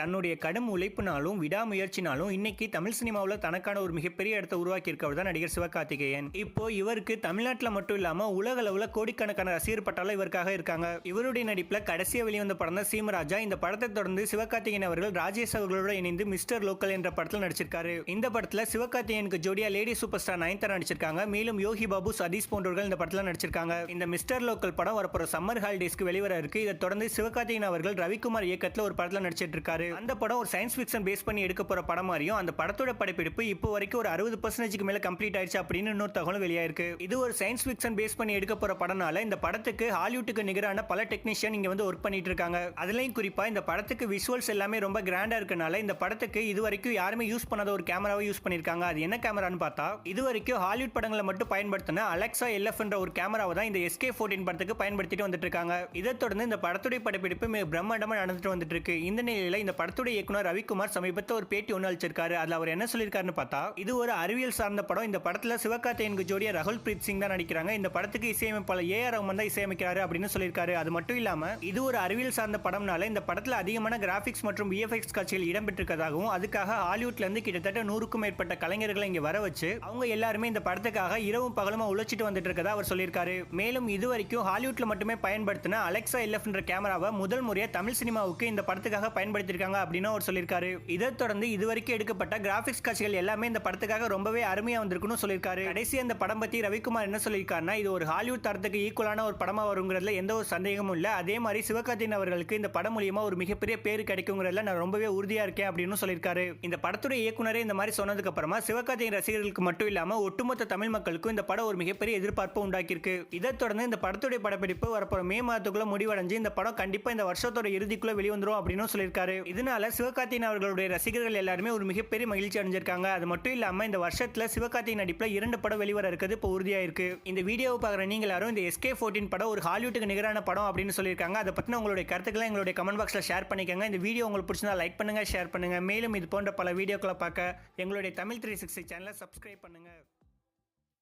தன்னுடைய கடும் உழைப்பினாலும் விடாமுயற்சினாலும் இன்னைக்கு தமிழ் சினிமாவில் தனக்கான ஒரு மிகப்பெரிய இடத்தை உருவாக்கியிருக்கவர் தான் நடிகர் சிவகார்த்திகேயன். இப்போ இவருக்கு தமிழ்நாட்டில் மட்டும் இல்லாமல் உலக அளவில் கோடிக்கணக்கான ரசிகர் பட்டாலும் இவருக்காக இருக்காங்க. இவருடைய நடிப்பில் கடைசியாக வெளிவந்த படம் தான் சீமராஜா. இந்த படத்தை தொடர்ந்து சிவகார்த்திகேயன் அவர்கள் ராஜேஷ் அவர்களோட இணைந்து மிஸ்டர் லோக்கல் என்ற படத்தில் நடிச்சிருக்காரு. இந்த படத்தில் சிவகார்த்திகேயனுக்கு ஜோடியா லேடி சூப்பர் ஸ்டார் நயன்தாரா நடிச்சிருக்காங்க. மேலும் யோகி பாபு சதீஷ் போன்றவர்கள் இந்த படத்தில் நடிச்சிருக்காங்க. இந்த மிஸ்டர் லோக்கல் படம் வரப்போற சம்மர் ஹாலிடேஸ்க்கு வெளிவர இருக்கு. இதை தொடர்ந்து சிவகார்த்திகேயன் அவர்கள் ரவிக்குமார் இயக்கத்தில் ஒரு படத்தில் நடிச்சிட்டு இருக்காரு. அந்த படம் ஒரு சயின்ஸ் ஃபிக்ஷன் பேஸ் பண்ணி எடுக்க போற படம் மாதிரியும் அந்த படத்தோட படப்பிடிப்பு இப்போ வரைக்கும் ஒரு அறுபது பர்சன்டேஜ்க்கு மேல கம்ப்ளீட் ஆயிடுச்சு அப்படின்னு இன்னொரு தகவலும் வெளியாயிருக்கு. இது ஒரு சயின்ஸ் ஃபிக்ஷன் பேஸ் பண்ணி எடுக்க போற படம்னால இந்த படத்துக்கு ஹாலிவுட்டுக்கு நிகரான பல டெக்னீஷியன் இங்க வந்து ஒர்க் பண்ணிட்டு இருக்காங்க. அதுலயும் குறிப்பா இந்த படத்துக்கு விஷுவல்ஸ் எல்லாமே ரொம்ப கிராண்டா இருக்கனால இந்த படத்துக்கு இது வரைக்கும் யாருமே யூஸ் பண்ணாத ஒரு கேமராவை யூஸ் பண்ணிருக்காங்க. அது என்ன கேமரான்னு பார்த்தா இது வரைக்கும் ஹாலிவுட் படங்களை மட்டும் பயன்படுத்தின அலெக்சா எல்எஃப் என்ற ஒரு கேமராவை தான் இந்த எஸ்கே ஃபோர்டீன் படத்துக்கு பயன்படுத்திட்டு வந்துட்டு இருக்காங்க. இதை தொடர்ந்து இந்த படத்துடைய படப்பிடிப்பு மிக பிரம்மாண்டமாக நடந்துட்டு வந்துட்டு இருக்கு. இந்த நிலையில இந்த படத்துடைய இயக்குனர் ரவிக்குமார் சமீபத்தில் ஒரு பேட்டி ஒன்று அளிச்சிருக்காரு. அதுல அவர் என்ன சொல்லியிருக்காருன்னு பார்த்தா இது ஒரு அறிவியல் சார்ந்த படம். இந்த படத்துல சிவகார்த்தியனுக்கு ஜோடியா ரகுல் பிரீத் சிங் தான் நடிக்கிறாங்க. இந்த படத்துக்கு இசையமைப்பாளர் ஏ ஆர் ரஹ்மான் தான் இசையமைக்கிறாரு அப்படின்னு சொல்லியிருக்காரு. அது மட்டும் இல்லாமல் இது ஒரு அறிவியல் சார்ந்த படம்னால இந்த படத்துல அதிகமான கிராஃபிக்ஸ் மற்றும் விஎஃப்எக்ஸ் காட்சிகள் இடம்பெற்றிருக்கதாகவும் அதுக்காக ஹாலிவுட்ல இருந்து கிட்டத்தட்ட நூறுக்கும் மேற்பட்ட கலைஞர்களை இங்க வர வச்சு அவங்க எல்லாருமே இந்த படத்துக்காக இரவும் பகலுமா உழைச்சிட்டு வந்துட்டு இருக்கதா அவர் சொல்லியிருக்காரு. மேலும் இது வரைக்கும் ஹாலிவுட்ல மட்டுமே பயன்படுத்தின அலெக்சா எல்எஃப் என்ற கேமராவை முதல் முறையாக தமிழ் சினிமாவுக்கு இந்த படத்துக்காக பயன்படுத்தியிருக்காங்க அப்படின்னு அவர் சொல்லியிருக்காரு. இதை தொடர்ந்து இதுவரைக்கும் எடுக்கப்பட்ட கிராபிக்ஸ் காட்சிகள் எல்லாமே இந்த படத்துக்காக ரொம்பவே அருமையா வந்திருக்குன்னு சொல்லியிருக்காரு. கடைசி அந்த படம் பத்தி ரவிக்குமார் என்ன சொல்லியிருக்காருன்னா இது ஒரு ஹாலிவுட் தரத்துக்கு ஈக்குவலான ஒரு படமா வருங்கிறதுல எந்த ஒரு சந்தேகமும் இல்லை. அதே மாதிரி சிவகார்த்தியின் அவர்களுக்கு இந்த படம் மூலியமா ஒரு மிகப்பெரிய பேர் கிடைக்குங்கிறதுல நான் ரொம்பவே உறுதியா இருக்கேன் அப்படின்னு சொல்லியிருக்காரு. இந்த படத்துடைய இயக்குனரே இந்த மாதிரி சொன்னதுக்கு அப்புறமா சிவகார்த்தியின் ரசிகர்களுக்கு மட்டும் இல்லாம ஒட்டுமொத்த தமிழ் மக்களுக்கும் இந்த படம் ஒரு மிகப்பெரிய எதிர்பார்ப்பு உண்டாக்கியிருக்கு. இதை தொடர்ந்து இந்த படத்துடைய படப்பிடிப்பு வரப்போற மே மாதத்துக்குள்ள முடிவடைஞ்சு இந்த படம் கண்டிப்பா இந்த வருஷத்தோட இறுதிக்குள்ள வெளிவந்துடும் அப்படின்னு சொல்லியிருக்காரு. இதனால சிவகார்த்தியின் அவர்களுடைய ரசிகர்கள் எல்லாருமே ஒரு மிகப்பெரிய மகிழ்ச்சி அடைஞ்சிருக்காங்க. அது மட்டும் இல்லாம இந்த வருஷத்துல சிவகார்த்தியின் நடிப்புல இரண்டு படம் வெளிவர இருக்கிறது இப்போ உறுதியாக இருக்கு இந்த வீடியோவை பார்க்குற நீங்க எல்லாரும் இந்த எஸ்கே ஃபோர்டீன் படம் ஒரு ஹாலிவுட்டுக்கு நிகரான படம் அப்படின்னு சொல்லியிருக்காங்க. அதை பத்தின உங்களுடைய கருத்துக்களை எங்களுடைய கமெண்ட் பாக்ஸ்ல ஷேர் பண்ணிக்கோங்க. இந்த வீடியோ உங்களுக்கு பிடிச்சிருந்தா லைக் பண்ணுங்க ஷேர் பண்ணுங்க. மேலும் இது போன்ற பல வீடியோக்களை பார்க்க எங்களுடைய தமிழ் த்ரீ சிக்ஸ்டி சேனலை சப்ஸ்கிரைப் பண்ணுங்க.